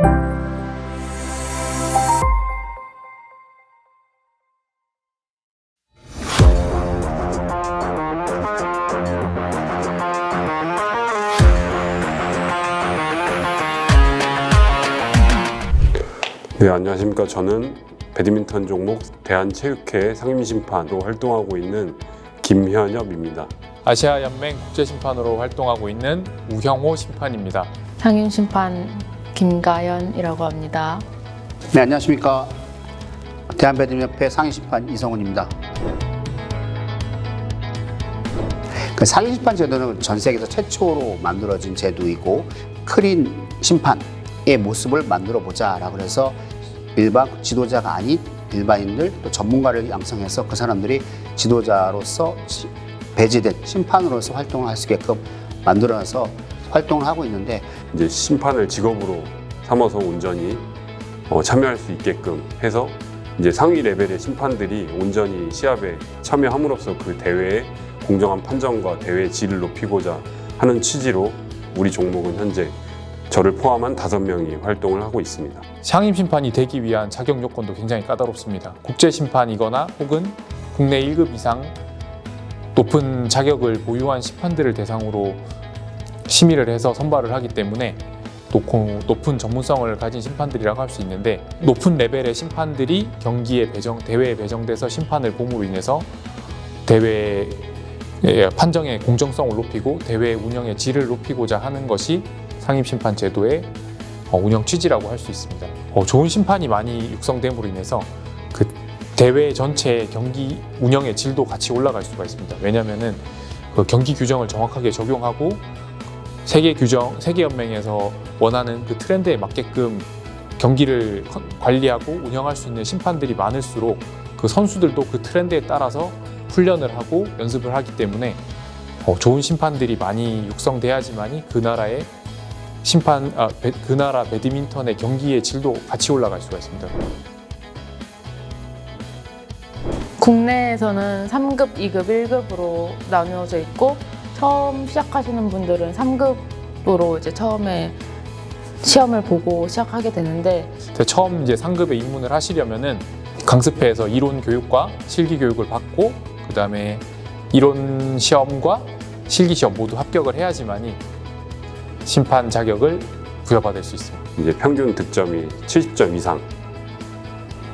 네, 안녕하십니까. 저는 배드민턴 종목 대한체육회 상임심판으로 활동하고 있는 김현엽입니다. 아시아 연맹 국제 심판으로 활동하고 있는 우형호 심판입니다. 상임 심판 김가연이라고 합니다. 네, 안녕하십니까. 대한배드민턴협회 상임심판 이성훈입니다. 그 상임심판 제도는 전 세계에서 최초로 만들어진 제도이고 크린 심판의 모습을 만들어 보자라고 해서 일반 지도자가 아닌 일반인들 또 전문가를 양성해서 그 사람들이 지도자로서 시- 배제된 심판으로서 활동을 할 수 있게끔 만들어서 활동을 하고 있는데 이제 심판을 직업으로 삼아서 온전히 어, 참여할 수 있게끔 해서 이제 상위 레벨의 심판들이 온전히 시합에 참여함으로써 그 대회의 공정한 판정과 대회의 질을 높이고자 하는 취지로 우리 종목은 현재 저를 포함한 다섯 명이 활동을 하고 있습니다. 상임 심판이 되기 위한 자격 요건도 굉장히 까다롭습니다. 국제 심판이거나 혹은 국내 1급 이상 높은 자격을 보유한 심판들을 대상으로 심의를 해서 선발을 하기 때문에 높은 전문성을 가진 심판들이라고 할 수 있는데 높은 레벨의 심판들이 경기에 배정 대회에 배정돼서 심판을 봄으로 인해서 대회 의 판정의 공정성을 높이고 대회 운영의 질을 높이고자 하는 것이 상임 심판 제도의 어, 운영 취지라고 할 수 있습니다. 어, 좋은 심판이 많이 육성됨으로 인해서 그 대회 전체 경기 운영의 질도 같이 올라갈 수가 있습니다. 왜냐하면은 그 경기 규정을 정확하게 적용하고 세계 규정, 세계 연맹에서 원하는 그 트렌드에 맞게끔 경기를 컨- 관리하고 운영할 수 있는 심판들이 많을수록 그 선수들도 그 트렌드에 따라서 훈련을 하고 연습을 하기 때문에 어, 좋은 심판들이 많이 육성돼야지만이 그 나라의 심판 아, 배- 그 나라 배드민턴의 경기의 질도 같이 올라갈 수가 있습니다. 국내에서는 3급, 2급, 1급으로 나누어져 있고 처음 시작하시는 분들은 3급으로 이제 처음에 시험을 보고 시작하게 되는데 처음 이제 상급에 입문을 하시려면은 강습회에서 이론 교육과 실기 교육을 받고 그 다음에 이론 시험과 실기 시험 모두 합격을 해야지만이 심판 자격을 부여받을 수 있습니다. 이제 평균 득점이 70점 이상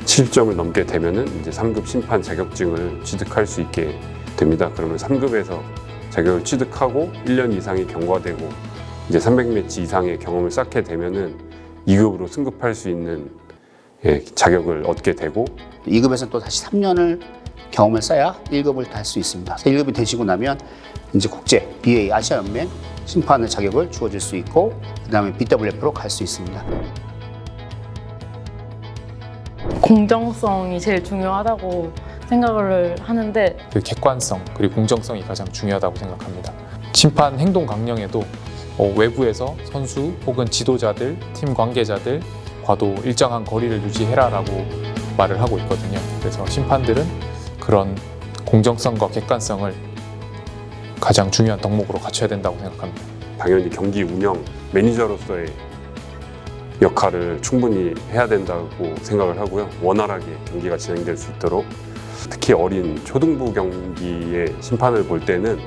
70점을 넘게 되면은 이제 3급 심판 자격증을 취득할 수 있게 됩니다. 그러면 3급에서 자격을 취득하고 1년 이상이 경과되고 이제 300매치 이상의 경험을 쌓게 되면은 2급으로 승급할 수 있는 예, 자격을 얻게 되고 2급에서 또 다시 3년을 경험을 쌓아야 1급을 달수 있습니다. 1급이 되시고 나면 이제 국제 BA 아시아 연맹 심판의 자격을 주어질 수 있고 그다음에 BWF로 갈 수 있습니다. 공정성이 제일 중요하다고 생각을 하는데 그 객관성 그리고 공정성이 가장 중요하다고 생각합니다. 심판 행동 강령에도 어, 외부에서 선수 혹은 지도자들, 팀 관계자들 과도 일정한 거리를 유지해라라고 말을 하고 있거든요. 그래서 심판들은 그런 공정성과 객관성을 가장 중요한 덕목으로 갖춰야 된다고 생각합니다. 당연히 경기 운영 매니저로서의 역할을 충분히 해야 된다고 생각을 하고요. 원활하게 경기가 진행될 수 있도록 특히 어린 초등부 경기의 심판을 볼 때는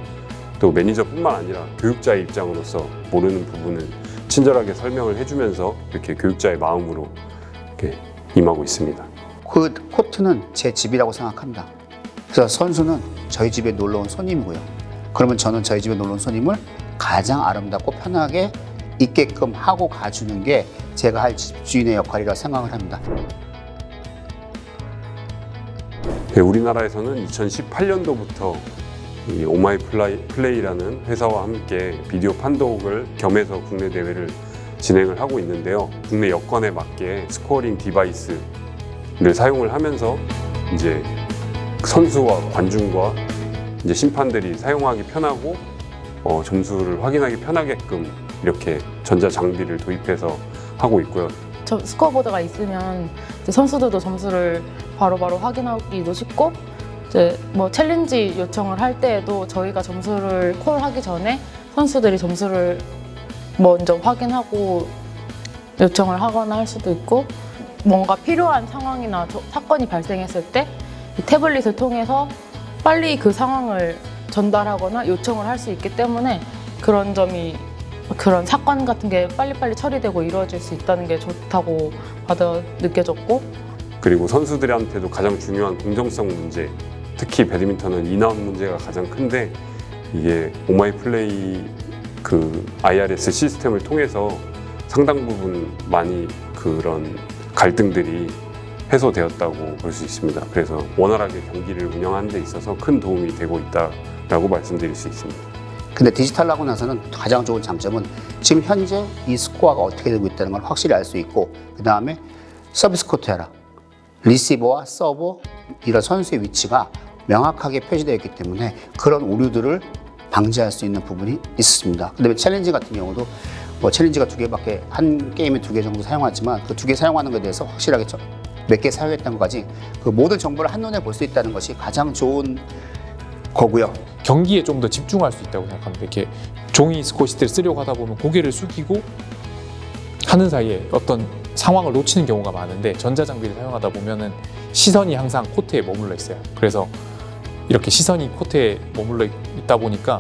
또 매니저뿐만 아니라 교육자의 입장으로서 모르는 부분은 친절하게 설명을 해주면서 이렇게 교육자의 마음으로 이렇게 임하고 있습니다. 그 코트는 제 집이라고 생각합니다. 그래서 선수는 저희 집에 놀러 온 손님이고요. 그러면 저는 저희 집에 놀러 온 손님을 가장 아름답고 편하게 있게끔 하고 가주는 게 제가 할 집주인의 역할이라고 생각을 합니다. 네, 우리나라에서는 2018년도부터 이 오마이 플레이라는 회사와 함께 비디오 판독을 겸해서 국내 대회를 진행을 하고 있는데요. 국내 여건에 맞게 스코어링 디바이스를 사용을 하면서 이제 선수와 관중과 이제 심판들이 사용하기 편하고 어, 점수를 확인하기 편하게끔 이렇게 전자 장비를 도입해서 하고 있고요. 저 스코어보드가 있으면 선수들도 점수를 바로 바로 확인하기도 쉽고 이제 뭐 챌린지 요청을 할 때에도 저희가 점수를 콜하기 전에 선수들이 점수를 먼저 확인하고 요청을 하거나 할 수도 있고 뭔가 필요한 상황이나 저- 사건이 발생했을 때이 태블릿을 통해서 빨리 그 상황을 전달하거나 요청을 할 수 있기 때문에 그런 점이 그런 사건 같은 게 빨리빨리 처리되고 이루어질 수 있다는 게 좋다고 받아 느껴졌고 그리고 선수들한테도 가장 중요한 공정성 문제, 특히 배드민턴은 인아웃 문제가 가장 큰데 이게 오마이 플레이 그 IRS 시스템을 통해서 상당 부분 많이 그런 갈등들이 해소되었다고 볼 수 있습니다. 그래서 원활하게 경기를 운영하는 데 있어서 큰 도움이 되고 있다라고 말씀드릴 수 있습니다. 근데 디지털 하고 나서는 가장 좋은 장점은 지금 현재 이 스코어가 어떻게 되고 있다는 걸 확실히 알 수 있고 그 다음에 서비스 코트 해라 리시버와 서버 이런 선수의 위치가 명확하게 표시되어 있기 때문에 그런 오류들을 방지할 수 있는 부분이 있습니다. 그다음에 챌린지 같은 경우도 뭐 챌린지가 두 개밖에 한 게임에 두 개 정도 사용하지만 그 두 개 사용하는 것에 대해서 확실하게 몇 개 사용했다는 것까지 그 모든 정보를 한눈에 볼 수 있다는 것이 가장 좋은 거고요. 경기에 좀 더 집중할 수 있다고 생각합니다. 이렇게 종이 스코시트를 쓰려고 하다 보면 고개를 숙이고 하는 사이에 어떤 상황을 놓치는 경우가 많은데 전자장비를 사용하다 보면은 시선이 항상 코트에 머물러 있어요. 그래서 이렇게 시선이 코트에 머물러 있다 보니까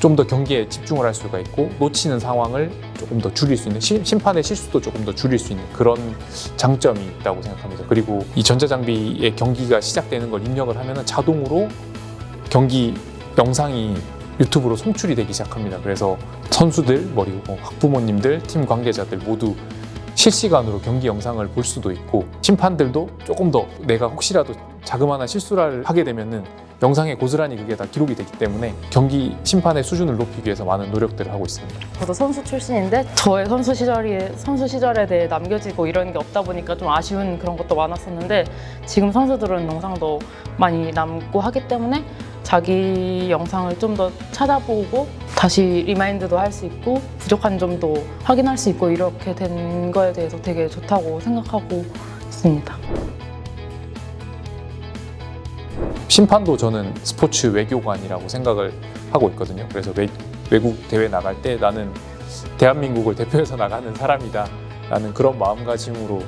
좀 더 경기에 집중을 할 수가 있고 놓치는 상황을 조금 더 줄일 수 있는 심- 심판의 실수도 조금 더 줄일 수 있는 그런 장점이 있다고 생각합니다. 그리고 이 전자장비의 경기가 시작되는 걸 입력을 하면은 자동으로 경기 영상이 유튜브로 송출이 되기 시작합니다. 그래서 선수들, 뭐 그리고 학부모님들, 팀 관계자들 모두 실시간으로 경기 영상을 볼 수도 있고 심판들도 조금 더 내가 혹시라도 자그마한 실수를 하게 되면은 영상에 고스란히 그게 다 기록이 되기 때문에 경기 심판의 수준을 높이기 위해서 많은 노력들을 하고 있습니다. 저도 선수 출신인데 저의 선수 시절이 선수 시절에 대해 남겨지고 이런 게 없다 보니까 좀 아쉬운 그런 것도 많았었는데 지금 선수들은 영상도 많이 남고 하기 때문에 자기 영상을 좀 더 찾아보고 다시 리마인드도 할 수 있고 부족한 점도 확인할 수 있고 이렇게 된 거에 대해서 되게 좋다고 생각하고 있습니다. 심판도 저는 스포츠 외교관이라고 생각을 하고 있거든요. 그래서 외, 외국 대회 나갈 때 나는 대한민국을 대표해서 나가는 사람이다. 라는 그런 마음가짐으로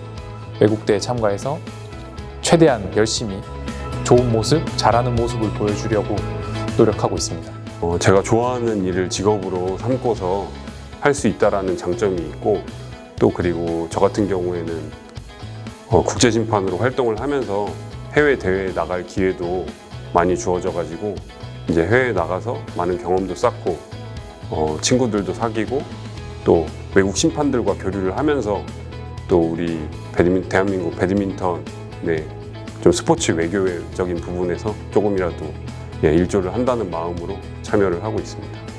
외국 대회 참가해서 최대한 열심히 좋은 모습, 잘하는 모습을 보여주려고 노력하고 있습니다. 어, 제가 좋아하는 일을 직업으로 삼고서 할 수 있다라는 장점이 있고 또 그리고 저 같은 경우에는 어, 국제 심판으로 활동을 하면서 해외 대회에 나갈 기회도 많이 주어져 가지고 이제 해외에 나가서 많은 경험도 쌓고 어, 친구들도 사귀고 또 외국 심판들과 교류를 하면서 또 우리 배드민 대한민국 배드민턴의 좀 스포츠 외교적인 부분에서 조금이라도 예, 일조를 한다는 마음으로 참여를 하고 있습니다.